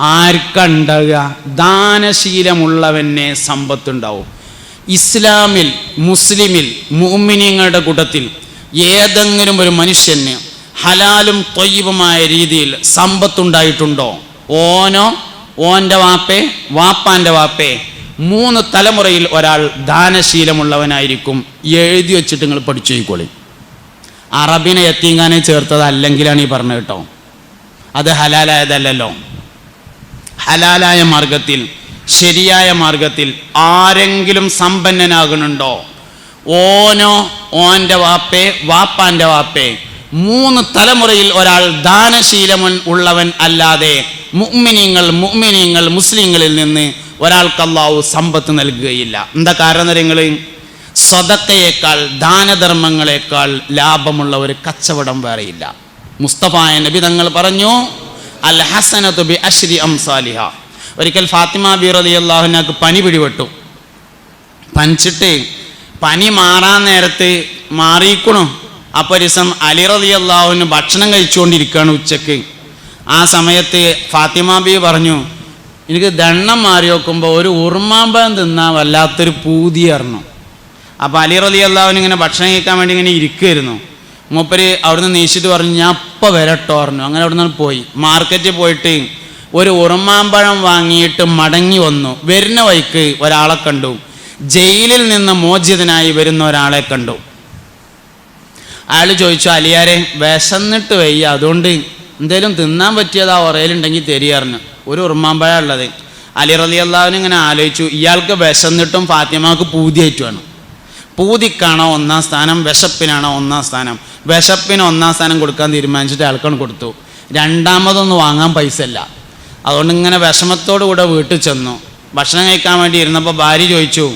ആർക്കുണ്ടാവുക ദാനശീലമുള്ളവനെ സമ്പത്തുണ്ടാവും. ഇസ്ലാമിൽ മുസ്ലിമിൽ മുഅ്മിനീങ്ങളുടെ കൂട്ടത്തിൽ ഏതെങ്കിലും ഒരു മനുഷ്യന് ഹലാലും തൊയ്യവുമായ രീതിയിൽ സമ്പത്തുണ്ടായിട്ടുണ്ടോ? ഓനോ ഓന്റെ വാപ്പേ വാപ്പാന്റെ വാപ്പേ മൂന്ന് തലമുറയിൽ ഒരാൾ ദാനശീലമുള്ളവനായിരിക്കും. എഴുതി വെച്ചിട്ട് നിങ്ങൾ പഠിച്ചു പോയിക്കോളി അറബിനെ എത്തിങ്ങാനെ ചേർത്തത് അല്ലെങ്കിലാണ് ഈ പറഞ്ഞത് കേട്ടോ. അത് ഹലാലായതല്ലല്ലോ. ഹലാലായ മാർഗത്തിൽ ശരിയായ മാർഗത്തിൽ ആരെങ്കിലും സമ്പന്നനാകുന്നുണ്ടോ? ഓനോ ഓന്റെ വാപ്പേ വാപ്പാന്റെ വാപ്പേ മൂന്ന് തലമുറയിൽ ഒരാൾ ദാനശീലമൻ ഉള്ളവൻ അല്ലാതെ മുഅ്മിനീങ്ങൾ മുഅ്മിനീങ്ങൾ മുസ്ലിങ്ങളിൽ നിന്ന് ഒരാൾക്ക് സമ്പത്ത് നൽകുകയില്ല. എന്താ കാരണങ്ങൾ സ്വതക്കയേക്കാൾ ദാനധർമ്മങ്ങളെക്കാൾ ലാഭമുള്ള ഒരു കച്ചവടം വേറെയില്ല. മുസ്തഫായ നബി തങ്ങൾ പറഞ്ഞു അൽ ഹസനത്തു ബി അഷ്രി അംസാലിഹ. ഒരിക്കൽ ഫാത്തിമ ബി റലി അള്ളാഹുനക്ക് പനി പിടിപെട്ടു. പനിച്ചിട്ട് പനി മാറാൻ നേരത്ത് മാറിയിക്കണു അപ്പോൾ ഒരു ദിവസം അലി റലി അള്ളാഹുവിന് ഭക്ഷണം കഴിച്ചുകൊണ്ടിരിക്കുകയാണ് ഉച്ചയ്ക്ക്. ആ സമയത്ത് ഫാത്തിമ ബി പറഞ്ഞു എനിക്ക് ദണ്ണം മാറി നോക്കുമ്പോൾ ഒരു ഉറുമാമ്പഴം തിന്നാൻ വല്ലാത്തൊരു പൂതി അറിഞ്ഞു അപ്പോൾ അലി റലി അള്ളാഹുവിന് ഇങ്ങനെ ഭക്ഷണം കഴിക്കാൻ വേണ്ടി ഇങ്ങനെ ഇരിക്കുമായിരുന്നു മൂപ്പര് അവിടുന്ന് നീശിട്ട് പറഞ്ഞു ഞാൻ അപ്പം വരട്ടോ പറഞ്ഞു. അങ്ങനെ അവിടുന്ന് പോയി. മാർക്കറ്റിൽ പോയിട്ട് ഒരു ഉറുമാമ്പഴം വാങ്ങിയിട്ട് മടങ്ങി വന്നു. വരുന്ന വഴിക്ക് ഒരാളെ കണ്ടു. ജയിലിൽ നിന്ന് മോചിതനായി വരുന്ന ഒരാളെ കണ്ടു. അയാൾ ചോദിച്ചു അലിയാരെ വിശന്നിട്ട് വയ്യ. അതുകൊണ്ട് എന്തേലും തിന്നാൻ പറ്റിയത് ആ ഉറയിലുണ്ടെങ്കിൽ തരികയറിഞ്ഞു ഒരു ഉറുമാമ്പഴ ഉള്ളത്. അലി റലി ഇങ്ങനെ ആലോചിച്ചു. ഇയാൾക്ക് വിശന്നിട്ടും ഫാത്തിമാക്ക് പൂതിയായിട്ടുമാണ് പൂതിക്കാണോ ഒന്നാം സ്ഥാനം വിശപ്പിനാണോ ഒന്നാം സ്ഥാനം? വിശപ്പിന് ഒന്നാം സ്ഥാനം കൊടുക്കാൻ തീരുമാനിച്ചിട്ട് അയാൾക്കാണ് കൊടുത്തു. രണ്ടാമതൊന്നും വാങ്ങാൻ പൈസ ഇല്ല അതുകൊണ്ട് ഇങ്ങനെ വിഷമത്തോടു കൂടെ വീട്ടിൽ ചെന്നു. ഭക്ഷണം കഴിക്കാൻ വേണ്ടി ഇരുന്നപ്പോൾ ഭാര്യ ചോദിച്ചു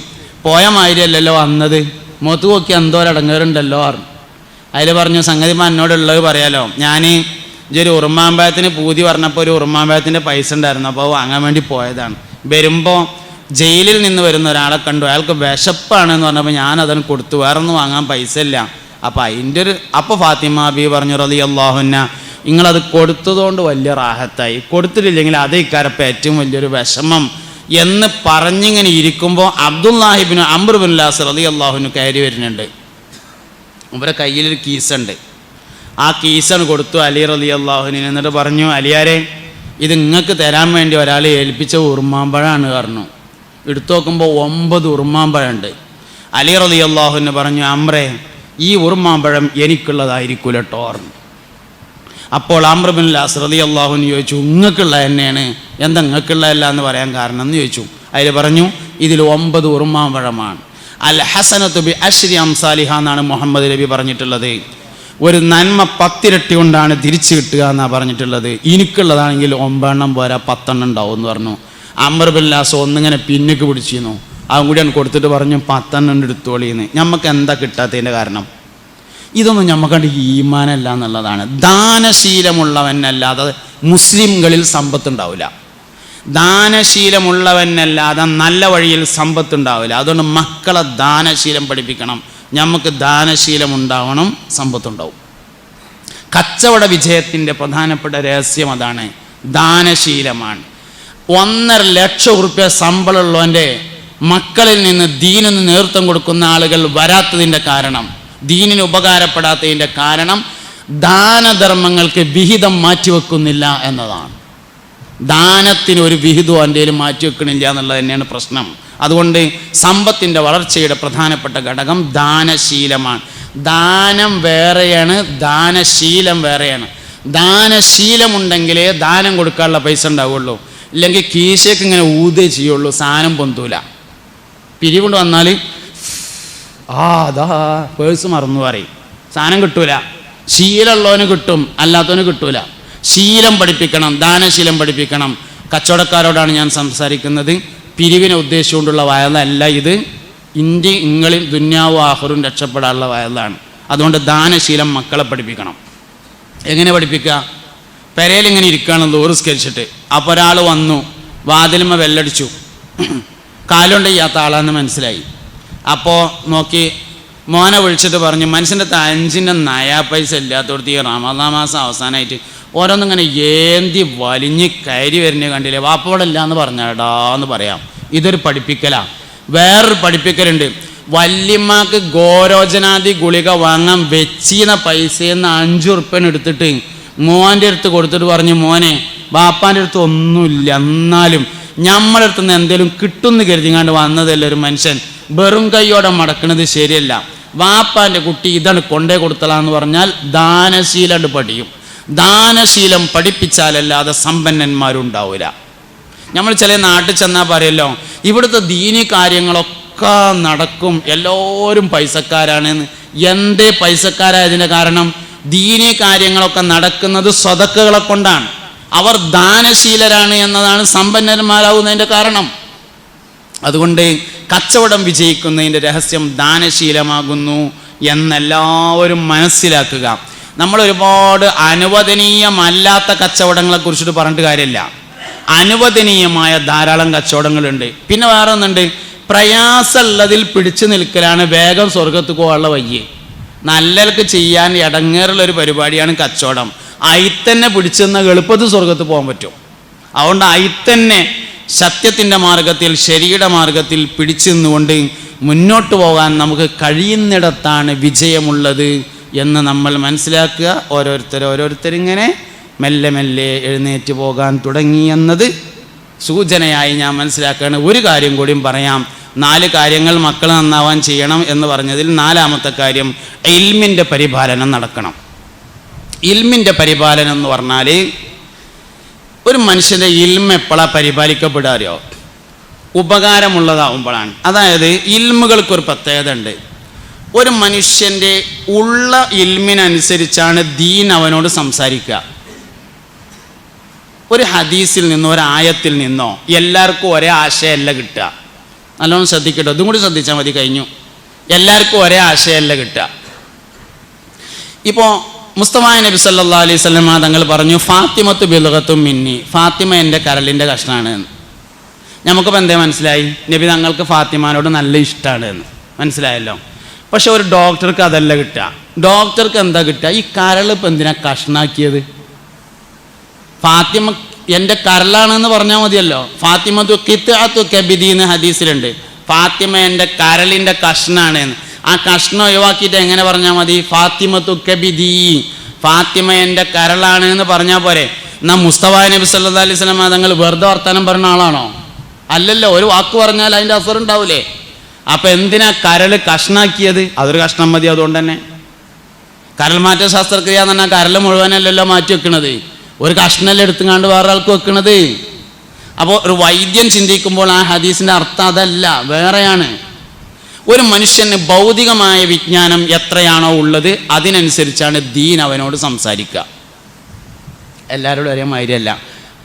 പോയ മാതിരിയല്ലല്ലോ വന്നത്? മുഖത്ത് നോക്കി എന്തോ ഒരടങ്ങേറുണ്ടല്ലോ പറഞ്ഞു. അതിൽ പറഞ്ഞു സംഗതി എന്നോടുള്ളത് പറയാലോ. ഞാൻ ഒരു ഉറുമാമ്പഴത്തിന് പൂതി പറഞ്ഞപ്പോൾ ഒരു ഉറുമാമ്പഴത്തിന്റെ പൈസ ഉണ്ടായിരുന്നു. അപ്പോൾ വാങ്ങാൻ വേണ്ടി പോയതാണ്. വരുമ്പോൾ ജയിലിൽ നിന്ന് വരുന്ന ഒരാളെ കണ്ടു. അയാൾക്ക് വിശപ്പാണെന്ന് പറഞ്ഞപ്പോൾ ഞാൻ അതിന് കൊടുത്തു. വേറെ ഒന്നും വാങ്ങാൻ പൈസ ഇല്ല. അപ്പം അതിന്റെ ഒരു അപ്പോൾ ഫാത്തിമ ബി പറഞ്ഞു റതി അള്ളാഹുന്ന നിങ്ങളത് കൊടുത്തതുകൊണ്ട് വലിയ റാഹത്തായി. കൊടുത്തിട്ടില്ലെങ്കിൽ അത് ഇക്കാരപ്പം ഏറ്റവും വലിയൊരു വിഷമം എന്ന് പറഞ്ഞിങ്ങനെ ഇരിക്കുമ്പോൾ അബ്ദുല്ലാഹിബിന് അമ്രുബിൻ ലാസ് റതി അള്ളാഹുവിന് കയറി വരുന്നുണ്ട്. ഇവരെ കയ്യിലൊരു കീസുണ്ട്. ആ കീസാണ് കൊടുത്തു അലി റലി അള്ളാഹുവിന് എന്നിട്ട് പറഞ്ഞു അലിയാരെ ഇത് നിങ്ങൾക്ക് തരാൻ വേണ്ടി ഒരാൾ ഏൽപ്പിച്ച ഉറുമാമ്പഴമാണ് പറഞ്ഞു. എടുത്തു നോക്കുമ്പോൾ ഒമ്പത് ഉറുമാമ്പഴമുണ്ട് അലി റലി അള്ളാഹുവിന് പറഞ്ഞു അമ്രേ ഈ ഉറുമാമ്പഴം എനിക്കുള്ളതായിരിക്കൂല പറഞ്ഞു. അപ്പോൾ ആമ്രബിൻ ലാസ് റലി അള്ളാഹുവിന് ചോദിച്ചു ഇങ്ങക്കുള്ള തന്നെയാണ് എന്താ ഇങ്ങക്കുള്ളതല്ല എന്ന് പറയാൻ കാരണം? എന്ന് ചോദിച്ചു. അതിൽ പറഞ്ഞു ഇതിൽ ഒമ്പത് ഉറുമാമ്പഴമാണ് അൽ ഹസനത്ത് ബി അശ്രി അംസാലിഹ എന്നാണ് മുഹമ്മദ് നബി പറഞ്ഞിട്ടുള്ളത്. ഒരു നന്മ പത്തിരട്ടി കൊണ്ടാണ് തിരിച്ചു കിട്ടുക എന്നാണ് പറഞ്ഞിട്ടുള്ളത്. എനിക്കുള്ളതാണെങ്കിൽ ഒമ്പതെണ്ണം പോരാ പത്തെണ്ണം ഉണ്ടാവും എന്ന് പറഞ്ഞു. അമർ ബില്ലാസ് ഒന്നിങ്ങനെ പിന്നിക്ക് പിടിച്ചിരുന്നു. അതും കൂടി കൊടുത്തിട്ട് പറഞ്ഞു പത്തെണ്ണം എടുത്തോളിന്ന് നമുക്ക് എന്താ കിട്ടാത്തതിന്റെ കാരണം? ഇതൊന്നും നമുക്കണ്ട് ഈമാനല്ല എന്നുള്ളതാണ്. ദാനശീലമുള്ളവനല്ലാതെ മുസ്ലിംകളിൽ സമ്പത്തുണ്ടാവില്ല. ദാനശീലമുള്ളവനല്ലാതെ നല്ല വഴിയിൽ സമ്പത്തുണ്ടാവില്ല. അതുകൊണ്ട് മക്കളെ ദാനശീലം പഠിപ്പിക്കണം. നമുക്ക് ദാനശീലം ഉണ്ടാവണം സമ്പത്തുണ്ടാവും. കച്ചവട വിജയത്തിന്റെ പ്രധാനപ്പെട്ട രഹസ്യം അതാണ് ദാനശീലമാണ്. ഒന്നര ലക്ഷം റുപ്യ ശമ്പളമുള്ളവന്റെ മക്കളിൽ നിന്ന് ദീനിന് നേതൃത്വം കൊടുക്കുന്ന ആളുകൾ വരാത്തതിന്റെ കാരണം ദീനിന് ഉപകാരപ്പെടാത്തതിന്റെ കാരണം ദാനധർമ്മങ്ങൾക്ക് വിഹിതം മാറ്റിവെക്കുന്നില്ല എന്നതാണ്. ദാനത്തിന് ഒരു വിഹിതവും എന്റെ മാറ്റി മാറ്റിവെക്കണില്ല എന്നുള്ളത് തന്നെയാണ് പ്രശ്നം. അതുകൊണ്ട് സമ്പത്തിന്റെ വളർച്ചയുടെ പ്രധാനപ്പെട്ട ഘടകം ദാനശീലമാണ്. ദാനം വേറെയാണ് ദാനശീലം വേറെയാണ്. ദാനശീലമുണ്ടെങ്കിലേ ദാനം കൊടുക്കാനുള്ള പൈസ ഉണ്ടാവുള്ളൂ. ഇല്ലെങ്കിൽ കീശയ്ക്ക് ഇങ്ങനെ ഊതേ ചെയ്യുള്ളൂ സാധനം പൊന്തൂല. പിരികൊണ്ട് വന്നാൽ ആ അതാ പേഴ്സ് മറന്നു പറയും. സാധനം കിട്ടൂല. ശീലമുള്ളവന് കിട്ടും അല്ലാത്തവന് കിട്ടൂല. ശീലം പഠിപ്പിക്കണം ദാനശീലം പഠിപ്പിക്കണം. കച്ചവടക്കാരോടാണ് ഞാൻ സംസാരിക്കുന്നത്. പിരിവിനെ ഉദ്ദേശിച്ചുകൊണ്ടുള്ള വയലല്ല ഇത്. ഇന്ത്യ ഇങ്ങളിൽ ദുന്യാവും ആഹുറും രക്ഷപ്പെടാനുള്ള വയലാണ്. അതുകൊണ്ട് ദാനശീലം മക്കളെ പഠിപ്പിക്കണം. എങ്ങനെ പഠിപ്പിക്കുക? പെരയിൽ ഇങ്ങനെ ഇരിക്കുകയാണ് ലോറിസ്കരിച്ചിട്ട് അപ്പോൾ ഒരാൾ വന്നു വാതിലുമ വെല്ലടിച്ചു കാലുകൊണ്ട് ചെയ്യാത്ത ആളാന്ന് മനസ്സിലായി. അപ്പോൾ നോക്കി മോനെ വിളിച്ചിട്ട് പറഞ്ഞു മനുഷ്യന്റെ അഞ്ചിന്റെ നയാ പൈസ ഇല്ലാത്തടത്ത് ഈ റമദാ മാസം അവസാനമായിട്ട് ഓരോന്നിങ്ങനെ ഏന്തി വലിഞ്ഞ് കയറി വരുന്നേ കണ്ടില്ലേ? വാപ്പവടല്ല എന്ന് പറഞ്ഞാടാ എന്ന് പറയാം. ഇതൊരു പഠിപ്പിക്കലാ. വേറൊരു പഠിപ്പിക്കലുണ്ട്. വല്യമ്മക്ക് ഗോരോചനാദി ഗുളിക വാങ്ങാൻ വെച്ചീന്ന പൈസയെന്ന് എടുത്തിട്ട് മോന്റെ അടുത്ത് കൊടുത്തിട്ട് പറഞ്ഞു മോനെ ബാപ്പാന്റെ അടുത്ത് ഒന്നുമില്ല എന്നാലും നമ്മളെ അടുത്ത് നിന്ന് എന്തെങ്കിലും കിട്ടുമെന്ന് കരുതിങ്ങാണ്ട് വന്നതല്ല ഒരു മനുഷ്യൻ. വെറും കൈയോടെ മടക്കുന്നത് ശരിയല്ല. വാപ്പാന്റെ കുട്ടി ഇതാണ് കൊണ്ടേ കൊടുത്തലാന്ന് പറഞ്ഞാൽ ദാനശീലം പഠിക്കും ദാനശീലം പഠിപ്പിച്ചാലല്ലാതെ സമ്പന്നന്മാരുണ്ടാവില്ല നമ്മൾ ചില നാട്ടിൽ ചെന്നാൽ പറയല്ലോ ഇവിടുത്തെ ദീനി കാര്യങ്ങളൊക്കെ നടക്കും എല്ലാവരും പൈസക്കാരാണെന്ന്. എന്തേ പൈസക്കാരായതിന്റെ കാരണം? ദീനി കാര്യങ്ങളൊക്കെ നടക്കുന്നത് സ്വതക്കുകളെ കൊണ്ടാണ്. അവർ ദാനശീലരാണ് എന്നതാണ് സമ്പന്നന്മാരാകുന്നതിന്റെ കാരണം. അതുകൊണ്ട് കച്ചവടം വിജയിക്കുന്നതിന്റെ രഹസ്യം ദാനശീലമാകുന്നു എന്നെല്ലാവരും മനസ്സിലാക്കുക. നമ്മൾ ഒരുപാട് അനുവദനീയമല്ലാത്ത കച്ചവടങ്ങളെ കുറിച്ചിട്ട് പറഞ്ഞിട്ട് കാര്യമില്ല. അനുവദനീയമായ ധാരാളം കച്ചവടങ്ങളുണ്ട്. പിന്നെ വേറെ ഒന്നുണ്ട് പ്രയാസമുള്ളതിൽ പിടിച്ചു നിൽക്കലാണ് വേഗം സ്വർഗത്ത് പോകാനുള്ള വയ്യ് നല്ലതൊക്കെ ചെയ്യാൻ ഇടങ്ങേറുള്ള ഒരു പരിപാടിയാണ് കച്ചവടം. അയിത്തന്നെ പിടിച്ചെന്ന എളുപ്പത്തിൽ സ്വർഗത്ത് പോകാൻ പറ്റും. അതുകൊണ്ട് അയിത്തന്നെ സത്യത്തിന്റെ മാർഗത്തിൽ ശരിയുടെ മാർഗത്തിൽ പിടിച്ചു നിന്നുകൊണ്ട് മുന്നോട്ട് പോകാൻ നമുക്ക് കഴിയുന്നിടത്താണ് വിജയമുള്ളത് എന്ന് നമ്മൾ മനസ്സിലാക്കുക. ഓരോരുത്തർ ഓരോരുത്തരിങ്ങനെ മെല്ലെ മെല്ലെ എഴുന്നേറ്റ് പോകാൻ തുടങ്ങി എന്നത് സൂചനയായി ഞാൻ മനസ്സിലാക്കുകയാണ്. ഒരു കാര്യം കൂടിയും പറയാം. നാല് കാര്യങ്ങൾ മക്കൾ നന്നാവാൻ ചെയ്യണം എന്ന് പറഞ്ഞതിൽ നാലാമത്തെ കാര്യം ഇൽമിന്റെ പരിപാലനം നടക്കണം. ഇൽമിന്റെ പരിപാലനം എന്ന് പറഞ്ഞാൽ ഒരു മനുഷ്യന്റെ ഇൽമ എപ്പോഴാണ് പരിപാലിക്കപ്പെടുക അറിയോ ഉപകാരമുള്ളതാവുമ്പോഴാണ്. അതായത് ഇൽമുകൾക്കൊരു പ്രത്യേകത ഉണ്ട് ഒരു മനുഷ്യന്റെ ഉള്ള ഇൽമിനനുസരിച്ചാണ് ദീൻ അവനോട് സംസാരിക്കുക. ഒരു ഹദീസിൽ നിന്നോ ഒരു ആയത്തിൽ നിന്നോ എല്ലാവർക്കും ഒരേ ആശയമല്ല കിട്ടുക. നല്ലോണം ശ്രദ്ധിക്കട്ടോ. അതും കൂടി ശ്രദ്ധിച്ചാൽ മതി കഴിഞ്ഞു. എല്ലാവർക്കും ഒരേ ആശയമല്ല കിട്ടുക. ഇപ്പോൾ മുസ്തഫായ നബി സല്ലാ അലൈഹി സ്വലമ തങ്ങൾ പറഞ്ഞു ഫാത്തിമത്ത് ബിലുകത്തും മിന്നി. ഫാത്തിമ എന്റെ കരളിന്റെ കഷ്ണമാണ് എന്ന്. നമുക്കിപ്പോൾ എന്തേ മനസ്സിലായി? നബി തങ്ങൾക്ക് ഫാത്തിമാനോട് നല്ല ഇഷ്ടമാണ് എന്ന്. മനസ്സിലായല്ലോ? പക്ഷെ ഒരു ഡോക്ടർക്ക് അതല്ല കിട്ടുക. ഡോക്ടർക്ക് എന്താ കിട്ടുക? ഈ കരൾ ഇപ്പം എന്തിനാ കഷ്ണാക്കിയത്? ഫാത്തിമ എന്റെ കരളാണെന്ന് പറഞ്ഞാൽ മതിയല്ലോ. ഫാത്തിമത്തു കിത്താത്തു കബിദി എന്ന് ഹദീസിലുണ്ട്. ഫാത്തിമ എന്റെ കരളിന്റെ കഷ്ണാണ് എന്ന് ആ കഷ്ണം ഒഴിവാക്കിയിട്ട് എങ്ങനെ പറഞ്ഞാൽ മതി? ഫാത്തിമത്തു കബിദി. ഫാത്തിമ എന്റെ കരളാണ് എന്ന് പറഞ്ഞാൽ പോരെ. എന്നാ മുസ്തഫ നബി സല്ലാ അലൈഹി സ്വലം തങ്ങൾ വെറുതെ വർത്താനം പറഞ്ഞ ആളാണോ? അല്ലല്ലോ ഒരു വാക്ക് പറഞ്ഞാൽ അതിന്റെ അസർ ഉണ്ടാവില്ലേ അപ്പം എന്തിനാ കരൾ കഷ്ണാക്കിയത്? അതൊരു കഷ്ണം മതി അതുകൊണ്ട് തന്നെ കരൾ മാറ്റ ശസ്ത്രക്രിയ എന്ന് പറഞ്ഞാൽ കരൾ മുഴുവനല്ലല്ലോ മാറ്റി വെക്കണത്. ഒരു കഷ്ണല്ലേ എടുത്തുങ്ങാണ്ട് വേറെ ആൾക്ക് വെക്കണത്? അപ്പോൾ ഒരു വൈദ്യൻ ചിന്തിക്കുമ്പോൾ ആ ഹദീസിന്റെ അർത്ഥം അതല്ല വേറെയാണ്. ഒരു മനുഷ്യന് ഭൗതികമായ വിജ്ഞാനം എത്രയാണോ ഉള്ളത് അതിനനുസരിച്ചാണ് ദീൻ അവനോട് സംസാരിക്കുക. എല്ലാവരോടും ഒരേ മാതിരിയല്ല.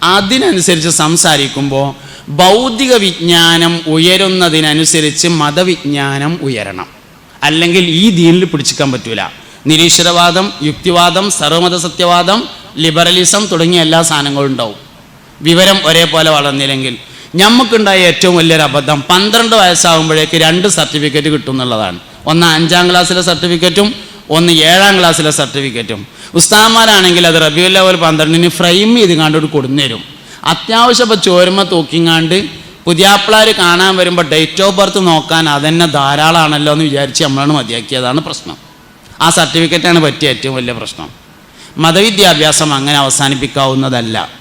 അതിനനുസരിച്ച് സംസാരിക്കുമ്പോൾ ഭൗതിക വിജ്ഞാനം ഉയരുന്നതിനനുസരിച്ച് മതവിജ്ഞാനം ഉയരണം. അല്ലെങ്കിൽ ഈ ദീനിൽ പിടിച്ചിക്കാൻ പറ്റൂല. നിരീശ്വരവാദം യുക്തിവാദം സർവമത സത്യവാദം ലിബറലിസം തുടങ്ങിയ എല്ലാ സാധനങ്ങളും ഉണ്ടാവും. വിവരം ഒരേപോലെ വളർന്നില്ലെങ്കിൽ ഞമ്മക്കുണ്ടായ ഏറ്റവും വലിയൊരു അബദ്ധം പന്ത്രണ്ട് വയസ്സാകുമ്പോഴേക്ക് രണ്ട് സർട്ടിഫിക്കറ്റ് കിട്ടും എന്നുള്ളതാണ്. ഒന്ന് അഞ്ചാം ക്ലാസ്സിലെ സർട്ടിഫിക്കറ്റും ഒന്ന് ഏഴാം ക്ലാസ്സിലെ സർട്ടിഫിക്കറ്റും ഉസ്താമാരാണെങ്കിൽ അത് റബിയുൽ ലെവൽ പന്ത്രണ്ടിന് ഫ്രെയിം ചെയ്ത് കണ്ടോട്ട് കൊടുന്നേരും. അത്യാവശ്യം ഇപ്പോൾ ചോരുമ തൂക്കിങ്ങാണ്ട് പുതിയാപ്പിളാർ കാണാൻ വരുമ്പോൾ ഡേറ്റ് ഓഫ് ബർത്ത് നോക്കാൻ അതന്നെ ധാരാളമാണല്ലോ എന്ന് വിചാരിച്ച് നമ്മളാണ് മതിയാക്കിയതാണ് പ്രശ്നം. ആ സർട്ടിഫിക്കറ്റാണ് പറ്റിയ ഏറ്റവും വലിയ പ്രശ്നം. മതവിദ്യാഭ്യാസം അങ്ങനെ അവസാനിപ്പിക്കാവുന്നതല്ല.